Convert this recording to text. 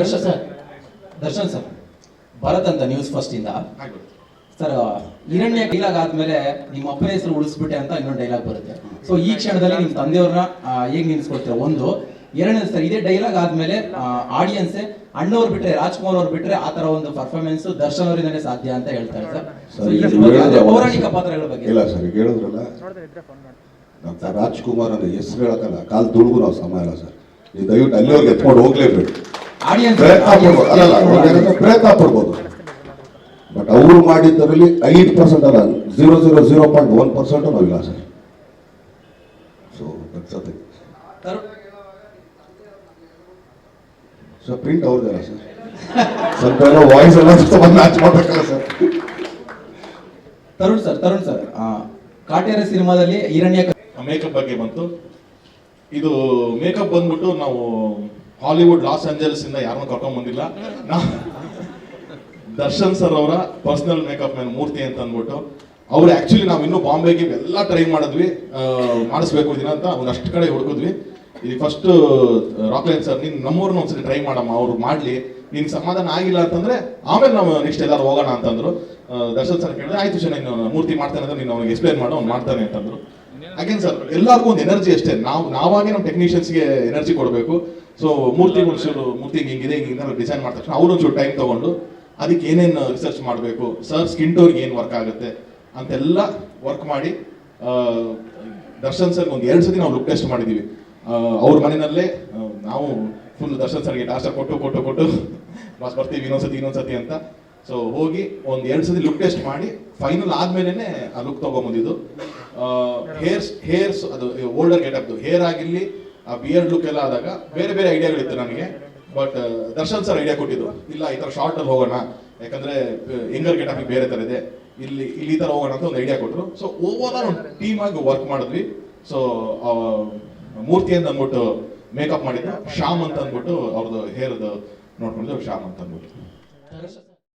Darshan sir Darshan sir Bharat ಅಂತ news first ಇಂದ. Sir Hiranya dialogue ಆದ್ಮೇಲೆ ನಿಮ್ಮ ಅಪ್ಪನ ಹೆಸರು ಉಳಿಸ್ಬಿಟ್ಟೆ ಅಂತ ಇನ್ನೊಂದು ಡೈಲಾಗ್ ಬರುತ್ತೆ. ಸೊ ಈ ಕ್ಷಣದಲ್ಲಿ ನಿಮ್ಮ ತಂದೆಯವ್ರನ್ನ ಹೇಗ್ ನಿಲ್ಸ್ಕೊಳ್ತೀರಾ ಒಂದು. ಎರಡನೇ ಸರ್ ಇದೇ ಡೈಲಾಗ್ ಆದ್ಮೇಲೆ ಆಡಿಯನ್ಸ್ ಅಣ್ಣವ್ರು ಬಿಟ್ರೆ ರಾಜ್ಕುಮಾರ್ ಅವ್ರು ಬಿಟ್ರೆ ಆ ತರ ಒಂದು ಪರ್ಫಾರ್ಮೆನ್ಸ್ ದರ್ಶನ್ ಅವರಿಂದನೇ ಸಾಧ್ಯ ಅಂತ ಹೇಳ್ತಾರೆ ಸರ್. ಪೌರಾಣಿಕ ಪಾತ್ರಗಳ ಬಗ್ಗೆ. ಇಲ್ಲ ಸರ್ ಕೇಳಿದ್ರಲ್ಲ ಹೇಳಿದ್ರಲ್ಲ. ರಾಜ್ಕುಮಾರ್ ಅಂದ್ರೆ ಹೆಸರು ಹೇಳಕ್ಕಲ್ಲ ಕಾಲ್ ತುಳುಗು ನಾವು ಸಮಯ ಇಲ್ಲ ಸರ್. ನೀವು ದಯವಿಟ್ಟು ಅಲ್ಲಿವರೆಗೆ ಎತ್ಕೊಂಡು ಹೋಗ್ಲೇಬೇಕು. ಪ್ರಯತ್ನ ಪಡ್ಬೋದು. ಅಲ್ಲಲ್ಲ ಪ್ರಯತ್ನ ಪಡ್ಬೋದು. ಬಟ್ ಅವರು ಮಾಡಿದ್ದರಲ್ಲಿ ಐದು ಪರ್ಸೆಂಟ್ ಅಲ್ಲ zero zero zero point one percent ನಾವಿಲ್ಲ sir. So Sathya sir print ಅವ್ರದ್ದಲ್ಲ sir. ಸ್ವಲ್ಪ ಎಲ್ಲ ವಾಯ್ಸ್ ಎಲ್ಲ ಸ್ವಲ್ಪ ಮ್ಯಾಚ್ ಮಾಡ್ಬೇಕಲ್ಲ sir. Tarun sir Tarun sir Katera ಸಿನಿಮಾದಲ್ಲಿ ಹಿರಣ್ಯ ಮೇಕಪ್ ಬಗ್ಗೆ ಬಂತು. ಇದು ಮೇಕಪ್ ಬಂದ್ಬಿಟ್ಟು ನಾವು ಹಾಲಿವುಡ್ ಲಾಸ್ ಏಂಜಲ್ಸ್ ಇಂದ ಯಾರನ್ನೂ ಕರ್ಕೊಂಡ್ ಬಂದಿಲ್ಲ. ದರ್ಶನ್ ಸರ್ ಅವರ ಪರ್ಸನಲ್ ಮೇಕಪ್ ಮ್ಯಾನ್ ಮೂರ್ತಿ ಅಂತ ಅಂದ್ಬಿಟ್ಟು, ಅವ್ರು ಆಕ್ಚುಲಿ ನಾವು ಇನ್ನೂ ಬಾಂಬೆಗೆ ಎಲ್ಲ ಟ್ರೈ ಮಾಡಿದ್ವಿ. ಮಾಡಿಸ್ಬೇಕು ಇದನ್ನ ಅಂತ ಒಂದಷ್ಟು ಕಡೆ ಹುಡುಕಿದ್ವಿ. ಇದು ಫಸ್ಟ್ ರಾಕ್ಲೈನ್ ಸರ್ ನೀನ್ ನಮ್ಮೂರ್ನ ಒಂದ್ಸರಿ ಟ್ರೈ ಮಾಡಮ್ಮ, ಅವ್ರು ಮಾಡ್ಲಿ. ನಿನ್ ಸಮಾಧಾನ ಆಗಿಲ್ಲ ಅಂತಂದ್ರೆ ಆಮೇಲೆ ನಾವು ನೆಕ್ಸ್ಟ್ ಎಲ್ಲಾರು ಹೋಗೋಣ ಅಂತಂದ್ರು. ದರ್ಶನ್ ಸರ್ ಕೇಳಿದ್ರೆ, ಆಯ್ತು ನೀನು ಮೂರ್ತಿ ಮಾಡ್ತಾನೆ ಅಂದ್ರೆ ನೀನು ಅವ್ನಿಗೆ ಎಕ್ಸ್ಪ್ಲೇನ್ ಮಾಡು, ಅವ್ನು ಮಾಡ್ತಾನೆ ಅಂತಂದ್ರು. ಅಗೇನ್ ಸರ್ ಎಲ್ಲರಿಗೂ ಒಂದು ಎನರ್ಜಿ ಅಷ್ಟೇ. ನಾವು, ನಾವಾಗೆ ನಮ್ಮ ಟೆಕ್ನಿಷಿಯನ್ಸ್ಗೆ ಎನರ್ಜಿ ಕೊಡಬೇಕು. ಸೊ ಮೂರ್ತಿ ಒಂಚೂರು ಮೂರ್ತಿ ಹಿಂಗಿದೆ ಹಿಂಗಿಂದ ಡಿಸೈನ್ ಮಾಡಿದ ತಕ್ಷಣ ಅವ್ರು ಒಂಚೂರು ಟೈಮ್ ತಗೊಂಡು ಅದಕ್ಕೆ ಏನೇನು ರಿಸರ್ಚ್ ಮಾಡಬೇಕು ಸರ್ ಸ್ಕಿನ್ ಟೋರ್ಗೆ ಏನು ವರ್ಕ್ ಆಗುತ್ತೆ ಅಂತೆಲ್ಲ ವರ್ಕ್ ಮಾಡಿ ದರ್ಶನ್ ಸರ್ ಒಂದು ಎರಡು ಸತಿ ನಾವು ಲುಕ್ ಟೆಸ್ಟ್ ಮಾಡಿದ್ದೀವಿ ಅವ್ರ ಮನೆಯಲ್ಲೇ ನಾವು ಫುಲ್ ದರ್ಶನ್ ಸರ್ಗೆ ಟಾರ್ಚರ್ ಕೊಟ್ಟು ಕೊಟ್ಟು ಕೊಟ್ಟು ಬಸ್ ಬರ್ತೀವಿ ಇನ್ನೊಂದ್ಸತಿ ಇನ್ನೊಂದ್ಸತಿ ಅಂತ. ಸೊ ಹೋಗಿ ಒಂದು ಎರಡು ಸತಿ ಲುಕ್ ಟೆಸ್ಟ್ ಮಾಡಿ ಫೈನಲ್ ಆದ್ಮೇಲೆ ಆ ಲುಕ್ ತಗೊಂಬಂದಿದ್ದು. ಹೇರ್ಸ್ ಹೇರ್ಸ್ ಅದು ಓಲ್ಡರ್ ಗೆಟಪ್ ಹೇರ್ ಆಗಿರಲಿ, ಆ ಬಿಯರ್ಡ್ ಲುಕ್ ಎಲ್ಲ ಆದಾಗ ಬೇರೆ ಬೇರೆ ಐಡಿಯಾಗಳಿತ್ತು ನನಗೆ ಬಟ್ ದರ್ಶನ್ ಸರ್ ಐಡಿಯಾ ಕೊಟ್ಟಿದ್ದು ಇಲ್ಲ, ಈ ತರ ಶಾರ್ಟ್ ಅಲ್ಲಿ ಹೋಗೋಣ. ಯಾಕಂದ್ರೆ ಯಂಗರ್ ಗೆಟಪ್ ಬೇರೆ ತರ ಇದೆ. ಇಲ್ಲಿ ಇಲ್ಲಿ ಈ ತರ ಹೋಗೋಣ ಅಂತ ಒಂದು ಐಡಿಯಾ ಕೊಟ್ಟರು ಸೊ ಓವರ್ ಆಲ್ ಒಂದು ಟೀಮ್ ಆಗಿ ವರ್ಕ್ ಮಾಡಿದ್ವಿ. ಸೊ ಮೂರ್ತಿ ಅಂತ ಅಂದ್ಬಿಟ್ಟು ಮೇಕಪ್ ಮಾಡಿದ್ದು ಶ್ಯಾಮ್ ಅಂತ ಅಂದ್ಬಿಟ್ಟು ಅವ್ರದ್ದು ಹೇರ್ದು ನೋಡ್ಕೊಂಡು ಶ್ಯಾಮ್ ಅಂತ ಅಂದ್ಬಿಟ್ಟು.